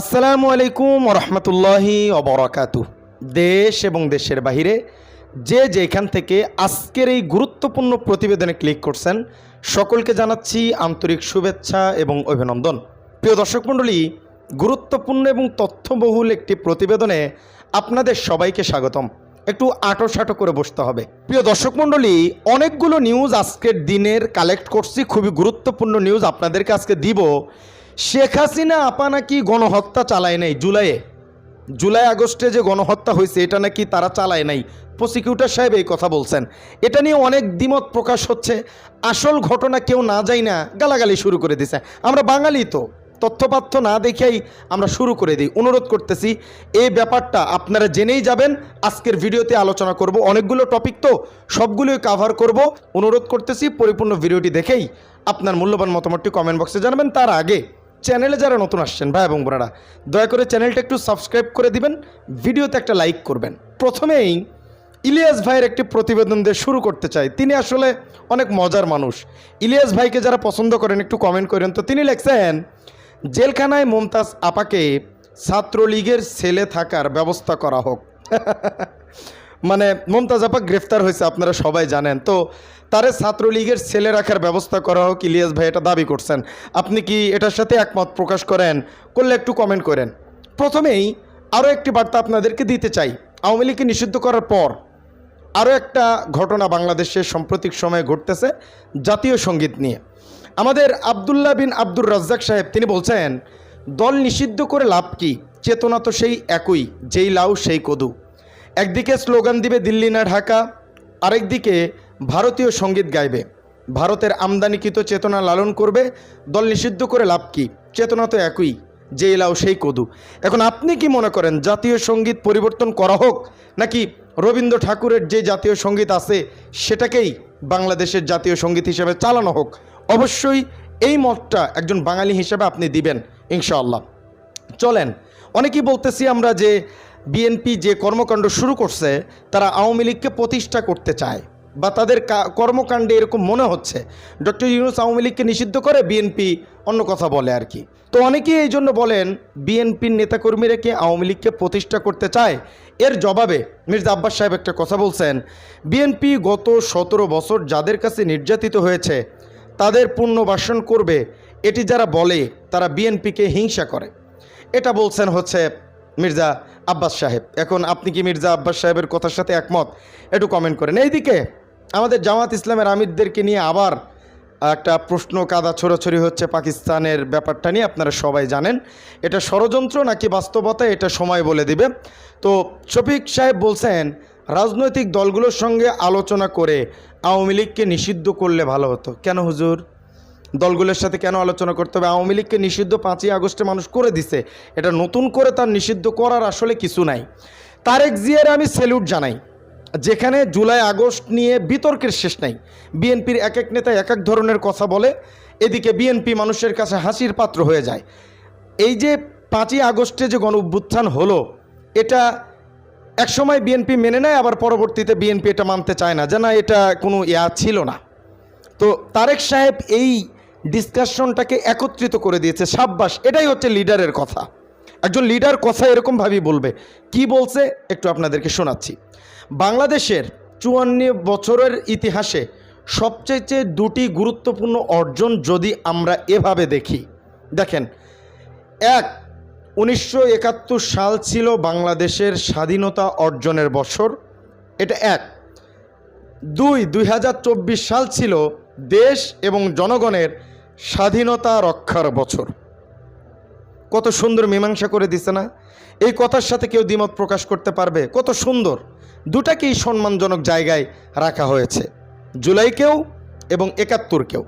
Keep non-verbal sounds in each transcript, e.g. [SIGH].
আসসালামু আলাইকুম রহমতুল্লাহি অবরাকাতু দেশ এবং দেশের বাহিরে যে যেখান থেকে আজকের এই গুরুত্বপূর্ণ প্রতিবেদনে ক্লিক করছেন, সকলকে জানাচ্ছি আন্তরিক শুভেচ্ছা এবং অভিনন্দন। প্রিয় দর্শক মণ্ডলী, গুরুত্বপূর্ণ এবং তথ্যবহুল একটি প্রতিবেদনে আপনাদের সবাইকে স্বাগতম। একটু আটো সাটো করে বসতে হবে। প্রিয় দর্শক মণ্ডলী, অনেকগুলো নিউজ আজকের দিনের কালেক্ট করছি। খুবই গুরুত্বপূর্ণ নিউজ আপনাদেরকে আজকে দিব। শেখ হাসিনা আপা নাকি গণহত্যা চালায় নাই জুলাইয়ে? জুলাই আগস্টে যে গণহত্যা হয়েছে, এটা নাকি তারা চালায় নাই? প্রসিকিউটর সাহেব এই কথা বলছেন। এটা নিয়ে অনেক দ্বিমত প্রকাশ হচ্ছে। আসল ঘটনা কেউ না যাই না, গালাগালি শুরু করে দিছে। আমরা বাঙালি তো তথ্যপাত্য না দেখেই আমরা শুরু করে দিই। অনুরোধ করতেছি, এই ব্যাপারটা আপনারা জেনেই যাবেন। আজকের ভিডিওতে আলোচনা করব অনেকগুলো টপিক তো, সবগুলোই কাভার করব। অনুরোধ করতেছি, পরিপূর্ণ ভিডিওটি দেখেই আপনার মূল্যবান মতামতটি কমেন্ট বক্সে জানাবেন। তার আগে চ্যানেলে যারা নতুন আসছেন, ভাই এবং বোনেরা, দয়া করে চ্যানেলটা একটু সাবস্ক্রাইব করে দিবেন, ভিডিওতে একটা লাইক করবেন। প্রথমেই ইলিয়াস ভাইয়ের একটি প্রতিবেদন দিয়ে শুরু করতে চাই। তিনি আসলে অনেক মজার মানুষ। ইলিয়াস ভাইকে যারা পছন্দ করেন, একটু কমেন্ট করেন। তো তিনি লেখছেন, জেলখানায় মমতাজ আপাকে ছাত্রলীগের ছেলে থাকার ব্যবস্থা করা হোক। [LAUGHS] মানে মমতাজ আপা গ্রেফতার হয়েছে, আপনারা সবাই জানেন। তো তারে ছাত্রলীগের ছেলে রাখার ব্যবস্থা করা হোক, ইলিয়াস ভাই এটা দাবি করছেন। আপনি কি এটার সাথে একমত প্রকাশ করেন? করলে একটু কমেন্ট করেন। প্রথমেই আরও একটি বার্তা আপনাদেরকে দিতে চাই। আওয়ামী লীগকে নিষিদ্ধ করার পর আরও একটা ঘটনা বাংলাদেশের সাম্প্রতিক সময়ে ঘটতেছে, জাতীয় সংগীত নিয়ে। আমাদের আবদুল্লাহ বিন আব্দুর রাজ্জাক সাহেব, তিনি বলছেন, দল নিষিদ্ধ করে লাভ কি? চেতনা তো সেই একই, যেই লাউ সেই কদু। একদিকে স্লোগান দিবে দিল্লি না ঢাকা, আরেকদিকে ভারতীয় সংগীত গাইবে। ভারতের আমদানিকৃত চেতনা লালন করবে, দল নিষিদ্ধ করে লাভ কি? চেতনা তো একই যে লাও সেই কদু। এখন আপনি কি মনে করেন, জাতীয় সংগীত পরিবর্তন করা হোক, নাকি রবীন্দ্র ঠাকুরের যে জাতীয় সংগীত আছে সেটাকেই বাংলাদেশের জাতীয় সংগীত হিসেবে চালানো হোক? অবশ্যই এই মতটা একজন বাঙালি হিসেবে আপনি দিবেন, ইনশাআল্লাহ। চলেন, অনেকেই বলতেছি আমরা যে বিএনপি যে কর্মকাণ্ড শুরু করছে, তারা আওয়ামী লীগকে প্রতিষ্ঠা করতে চায় বা তাদের কর্মকাণ্ডে এরকম মনে হচ্ছে। ডক্টর ইউনুস আওয়ামী লীগকে নিষিদ্ধ করে বিএনপি অন্য কথা বলে আর কি। তো অনেকেই এই জন্য বলেন, বিএনপির নেতাকর্মীরা কি আওয়ামী লীগকে প্রতিষ্ঠা করতে চায়? এর জবাবে মির্জা আব্বাস সাহেব একটা কথা বলছেন, বিএনপি গত সতেরো বছর যাদের কাছে নির্যাতিত হয়েছে, তাদের পুনর্বাসন করবে। এটি যারা বলে, তারা বিএনপিকে হিংসা করে। এটা বলছেন হচ্ছে মির্জা আব্বাস সাহেব। এখন আপনি কি মির্জা আব্বাস সাহেবের কথার সাথে একমত? একটু কমেন্ট করেন। এইদিকে আমাদের জামাত ইসলামের আমিরদেরকে নিয়ে আবার একটা প্রশ্ন কাদা ছড়াছড়ি হচ্ছে পাকিস্তানের ব্যাপারটা নিয়ে। আপনারা সবাই জানেন। এটা ষড়যন্ত্র নাকি বাস্তবতা, এটা সময় বলে দিবে। তো শফিক সাহেব বলছেন, রাজনৈতিক দলগুলোর সঙ্গে আলোচনা করে আওয়ামী লীগকে নিষিদ্ধ করলে ভালো হতো। কেন হুজুর? দলগুলোর সাথে কেন আলোচনা করতে হবে? আওয়ামী লীগকে নিষিদ্ধ পাঁচই আগস্টে মানুষ করে দিছে। এটা নতুন করে তার নিষিদ্ধ করার আসলে কিছু নাই। তারেক জিয়ারে আমি স্যালুট জানাই, যেখানে জুলাই আগস্ট নিয়ে বিতর্কের শেষ নাই। বিএনপির এক এক নেতা এক এক ধরনের কথা বলে, এদিকে বিএনপি মানুষের কাছে হাসির পাত্র হয়ে যায়। এই যে পাঁচই আগস্টে যে গণ অভ্যুত্থান হলো, এটা একসময় বিএনপি মেনে নেয়, আবার পরবর্তীতে বিএনপি এটা মানতে চায় না, যে না, এটা কোনো ইয়া ছিল না। তো তারেক সাহেব এই ডিসকাশনটাকে একত্রিত করে দিয়েছে সাব্বাস এটাই হচ্ছে লিডারের কথা। একজন লিডার কথা এরকমভাবেই বলবে। কি বলছে? একটু আপনাদেরকে শোনাচ্ছি। বাংলাদেশের চুয়ান্ন বছরের ইতিহাসে সবচেয়ে দুটি গুরুত্বপূর্ণ অর্জন যদি আমরা এভাবে দেখি, দেখেন, এক, উনিশশো সাল ছিল বাংলাদেশের স্বাধীনতা অর্জনের বছর। এটা এক। দুই দুই সাল ছিল দেশ এবং জনগণের স্বাধীনতা রক্ষার বছর। কত সুন্দর মীমাংসা করে দিছে না? এই কথার সাথে কেউ দ্বিমত প্রকাশ করতে পারবে? কত সুন্দর। দুটাকেই সম্মানজনক জায়গায় রাখা হয়েছে। জুলাইকেও এবং একাত্তরকেও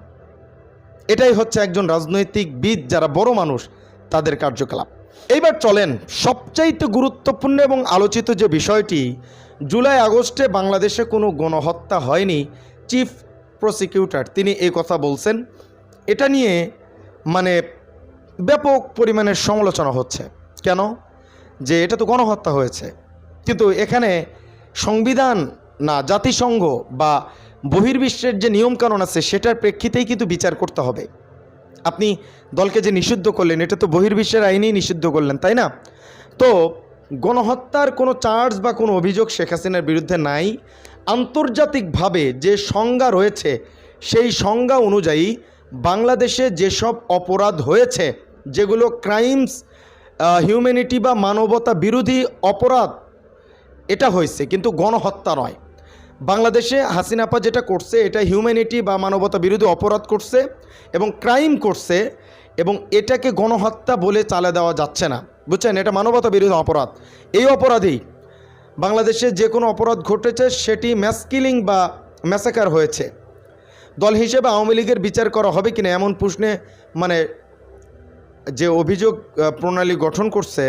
এটাই হচ্ছে একজন রাজনৈতিক বিদ যারা বড় মানুষ, তাদের কার্যকলাপ। এইবার চলেন, সবচাইতে গুরুত্বপূর্ণ এবং আলোচিত যে বিষয়টি, জুলাই আগস্টে বাংলাদেশে কোনো গণহত্যা হয়নি, চিফ প্রসিকিউটর, তিনি এই কথা বলছেন। এটা নিয়ে মানে ব্যাপক পরিমাণের সমালোচনা হচ্ছে। কেন? যে এটা তো গণহত্যা হয়েছে। কিন্তু এখানে সংবিধান না, জাতিসংঘ বা বহির্বিশ্বের যে নিয়মকানুন আছে, সেটার প্রেক্ষিতেই কিন্তু বিচার করতে হবে। আপনি দলকে যে নিষিদ্ধ করলেন, এটা তো বহির্বিশ্বের আইনেই নিষিদ্ধ করলেন, তাই না? তো গণহত্যার কোনো চার্জ বা কোনো অভিযোগ শেখ হাসিনার বিরুদ্ধে নাই। আন্তর্জাতিকভাবে যে সংজ্ঞা রয়েছে, সেই সংজ্ঞা অনুযায়ী বাংলাদেশে যেসব অপরাধ হয়েছে, যেগুলো ক্রাইমস হিউম্যানিটি বা মানবতা বিরোধী অপরাধ, এটা হয়েছে, কিন্তু গণহত্যা নয়। বাংলাদেশে হাসিনাপা যেটা করছে, এটা হিউম্যানিটি বা মানবতা বিরোধী অপরাধ করছে এবং ক্রাইম করছে এবং এটাকে গণহত্যা বলে চালে দেওয়া যাচ্ছে না। বুঝছেন? এটা মানবতা বিরোধী অপরাধ। এই অপরাধেই বাংলাদেশে যে কোনো অপরাধ ঘটেছে, সেটি ম্যাসকিলিং বা ম্যাসাকার হয়েছে। দল হিসেবে আওয়ামী লীগের বিচার করা হবে কিনা এমন প্রশ্নে মানে যে অভিযোগ প্রণালী গঠন করছে,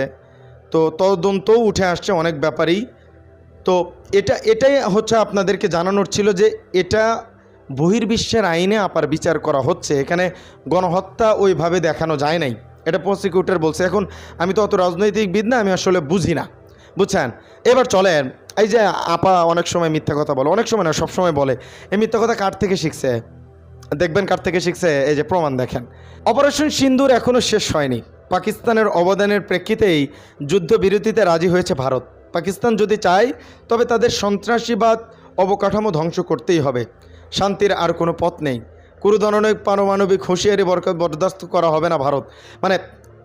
তো তদন্তও উঠে আসছে অনেক ব্যাপারেই। তো এটা, এটাই হচ্ছে আপনাদেরকে জানানোর ছিল যে এটা বহির্বিশ্বের আইনে আপার বিচার করা হচ্ছে। এখানে গণহত্যা ওইভাবে দেখানো যায় নাই। এটা প্রসিকিউটর বলছে। এখন আমি তো অত রাজনৈতিকবিদ না, আমি আসলে বুঝি না। বুঝছেন? এবার চলেন, এই যে আপা অনেক সময় মিথ্যা কথা বলে, অনেক সময় না সব সময় বলে, এই মিথ্যা কথা কার থেকে শিখছে? দেখবেন কার থেকে শিখছে, এই যে প্রমাণ দেখেন। অপারেশন সিন্দুর এখনও শেষ হয়নি। পাকিস্তানের অবদানের প্রেক্ষিতেই যুদ্ধবিরতিতে রাজি হয়েছে ভারত। পাকিস্তান যদি চায়, তবে তাদের সন্ত্রাসীবাদ অবকাঠামো ধ্বংস করতেই হবে। শান্তির আর কোনো পথ নেই। কোনো ধরনের পারমাণবিক হুঁশিয়ারি বরদাস্ত করা হবে না ভারত। মানে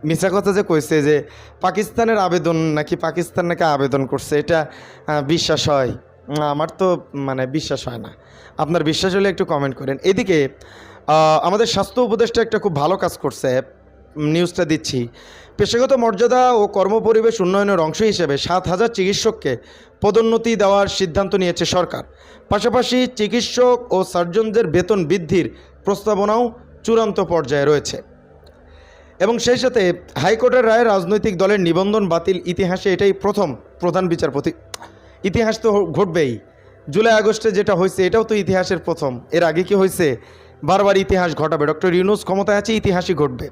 মিশা কথা যে কইছে যে পাকিস্তানের আবেদন নাকি পাকিস্তান নাকি আবেদন করছে, এটা বিশ্বাস হয়। আমার তো মানে বিশ্বাস হয় না। আপনার বিশ্বাস হলে একটু কমেন্ট করেন। এদিকে আমাদের স্বাস্থ্য উপদেষ্টা একটা খুব ভালো কাজ করছে নিউজটা দিচ্ছি। পেশাগত মর্যাদা ও কর্মপরিবেশ উন্নয়নের অংশ হিসেবে সাত হাজার চিকিৎসককে পদোন্নতি দেওয়ার সিদ্ধান্ত নিয়েছে সরকার। পাশাপাশি চিকিৎসক ও সার্জনদের বেতন বৃদ্ধির প্রস্তাবনাও চূড়ান্ত পর্যায়ে রয়েছে। এবং সেই সাথে হাইকোর্টের রায়ে রাজনৈতিক দলের নিবন্ধন বাতিল ইতিহাসে এটাই প্রথম প্রধান বিচারপতি। ইতিহাস তো ঘটবেই। জুলাই, আগস্টে যেটা হয়েছে, এটাও তো ইতিহাসের প্রথম। এর আগে কি হয়েছে? বারবার ইতিহাস ঘটাবে। ডক্টর ইউনুস ক্ষমতায় আছে, ইতিহাসই ঘটবে।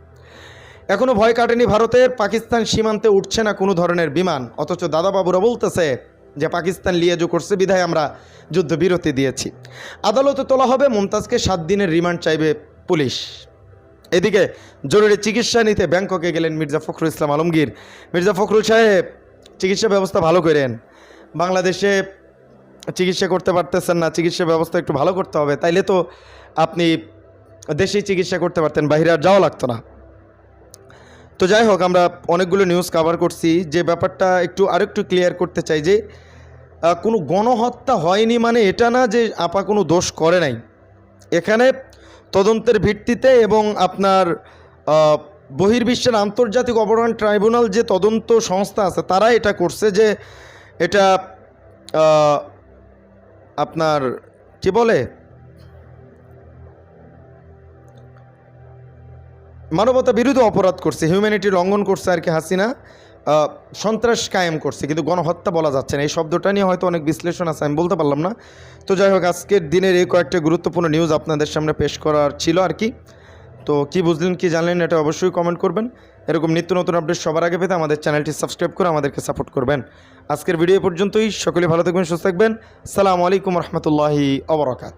এখনও ভয় কাটেনি ভারতের। পাকিস্তান সীমান্তে উঠছে না কোনো ধরনের বিমান। অথচ দাদাবাবুরা বলতেছে যে, পাকিস্তান লিয়াজো করছে, বিধায় আমরা যুদ্ধবিরতি দিয়েছি। আদালতে তোলা হবে, মুমতাজকে সাত দিনের রিমান্ড চাইবে পুলিশ। এদিকে জরুরি চিকিৎসা নিতে ব্যাংককে গেলেন মির্জা ফখরুল ইসলাম আলমগীর। মির্জা ফখরুল সাহেব, চিকিৎসা ব্যবস্থা ভালো করেন। বাংলাদেশে চিকিৎসা করতে পারতেছেন না, চিকিৎসা ব্যবস্থা একটু ভালো করতে হবে। তাইলে তো আপনি দেশেই চিকিৎসা করতে পারতেন বাইরে আর যাওয়া লাগতো না। তো যাই হোক, আমরা অনেকগুলো নিউজ কভার করছি। যে ব্যাপারটা একটু আরেকটু ক্লিয়ার করতে চাই যে কোনো গণহত্যা হয়নি মানে এটা না যে আপা কোনো দোষ করে নাই। এখানে তদন্তের ভিত্তিতে এবং আপনার বহির্বিশ্বের আন্তর্জাতিক অপরাধ ট্রাইব্যুনাল যে তদন্ত সংস্থা আছে, তারা এটা করছে যে এটা আপনার, কি বলে? মানবতা বিরোধী অপরাধ করছে হিউম্যানিটি লঙ্ঘন করছে আর কি হাসিনা। সন্ত্রাস কায়েম করছে, কিন্তু গণহত্যা বলা যাচ্ছে না। এই শব্দটা নিয়ে হয়তো অনেক বিশ্লেষণ আছে, আমি বলতে পারলাম না। তো যাই হোক, আজকের দিনের এই কয়েকটা গুরুত্বপূর্ণ নিউজ আপনাদের সামনে পেশ করার ছিল আর কি। তো কি বুঝলেন, কি জানলেন, এটা অবশ্যই কমেন্ট করবেন। এরকম নিত্য নতুন আপডেট সবার আগে পেতে আমাদের চ্যানেলটি সাবস্ক্রাইব করে আমাদেরকে সাপোর্ট করবেন। আজকের ভিডিও পর্যন্তই, সকলে ভালো থাকবেন, সুস্থ থাকবেন। সালামু আলাইকুম রহমতুল্লাহি অবরাকাত